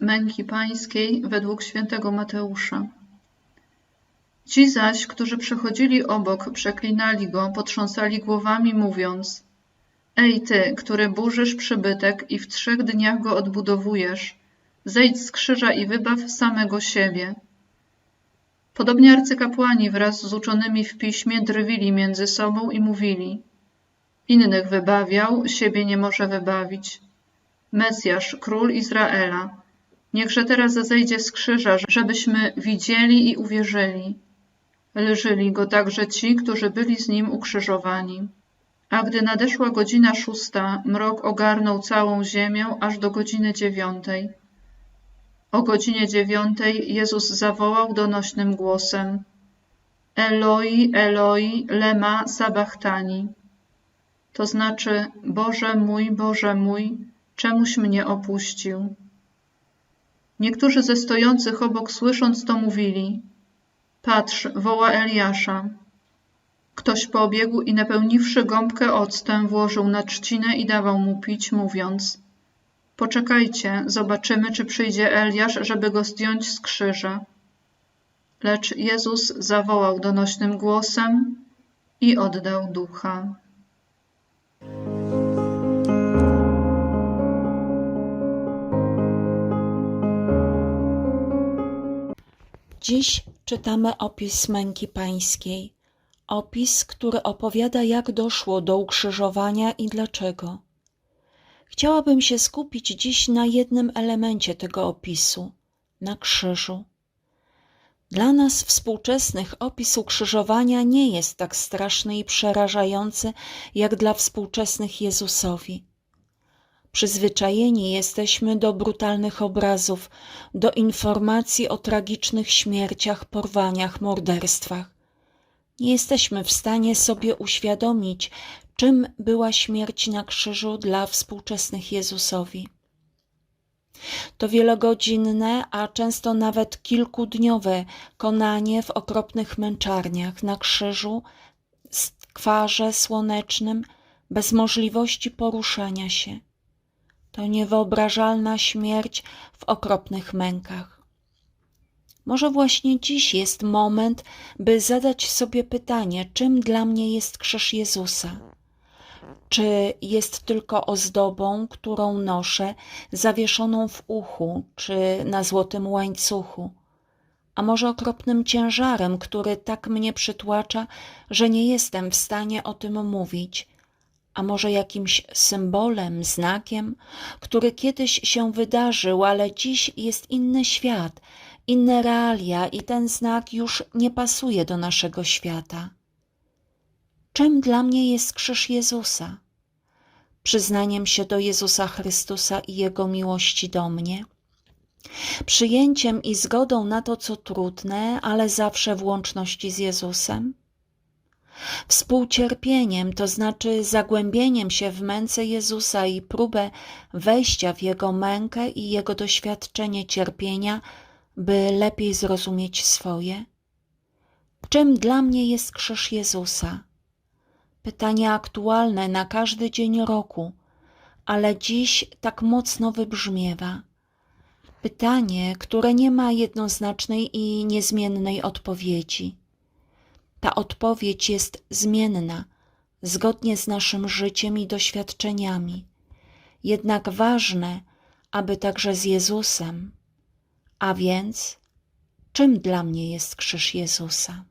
Męki pańskiej według świętego Mateusza. Ci zaś, którzy przechodzili obok, przeklinali go, potrząsali głowami, mówiąc: Ej ty, który burzysz przybytek i w trzech dniach go odbudowujesz, zejdź z krzyża i wybaw samego siebie. Podobnie arcykapłani wraz z uczonymi w piśmie drwili między sobą i mówili: Innych wybawiał, siebie nie może wybawić. Mesjasz, król Izraela, niechże teraz zejdzie z krzyża, żebyśmy widzieli i uwierzyli. Leżeli go także ci, którzy byli z nim ukrzyżowani. A gdy nadeszła godzina szósta, mrok ogarnął całą ziemię aż do godziny dziewiątej. O godzinie dziewiątej Jezus zawołał donośnym głosem: Eloi, Eloi, lema sabachthani. To znaczy: Boże mój, Boże mój, czemuś mnie opuścił. Niektórzy ze stojących obok słysząc to mówili: Patrz, woła Eliasza. Ktoś pobiegł i napełniwszy gąbkę octem, włożył na trzcinę i dawał mu pić, mówiąc: Poczekajcie, zobaczymy, czy przyjdzie Eliasz, żeby go zdjąć z krzyża. Lecz Jezus zawołał donośnym głosem i oddał ducha. Dziś czytamy opis męki pańskiej. Opis, który opowiada, jak doszło do ukrzyżowania i dlaczego. Chciałabym się skupić dziś na jednym elemencie tego opisu na krzyżu. Dla nas współczesnych opis ukrzyżowania nie jest tak straszny i przerażający jak dla współczesnych Jezusowi. Przyzwyczajeni jesteśmy do brutalnych obrazów, do informacji o tragicznych śmierciach, porwaniach, morderstwach. Nie jesteśmy w stanie sobie uświadomić, czym była śmierć na krzyżu dla współczesnych Jezusowi. To wielogodzinne, a często nawet kilkudniowe konanie w okropnych męczarniach na krzyżu, skwarze słonecznym, bez możliwości poruszania się. To niewyobrażalna śmierć w okropnych mękach. Może właśnie dziś jest moment, by zadać sobie pytanie, czym dla mnie jest krzyż Jezusa? Czy jest tylko ozdobą, którą noszę, zawieszoną w uchu czy na złotym łańcuchu? A może okropnym ciężarem, który tak mnie przytłacza, że nie jestem w stanie o tym mówić? A może jakimś symbolem, znakiem, który kiedyś się wydarzył, ale dziś jest inny świat, inne realia i ten znak już nie pasuje do naszego świata? Czym dla mnie jest krzyż Jezusa? Przyznaniem się do Jezusa Chrystusa i Jego miłości do mnie? Przyjęciem i zgodą na to, co trudne, ale zawsze w łączności z Jezusem? Współcierpieniem, to znaczy zagłębieniem się w męce Jezusa i próbę wejścia w Jego mękę i Jego doświadczenie cierpienia, by lepiej zrozumieć swoje? Czym dla mnie jest krzyż Jezusa? Pytanie aktualne na każdy dzień roku, ale dziś tak mocno wybrzmiewa. Pytanie, które nie ma jednoznacznej i niezmiennej odpowiedzi. Ta odpowiedź jest zmienna, zgodnie z naszym życiem i doświadczeniami. Jednak ważne, aby także z Jezusem. A więc, czym dla mnie jest krzyż Jezusa?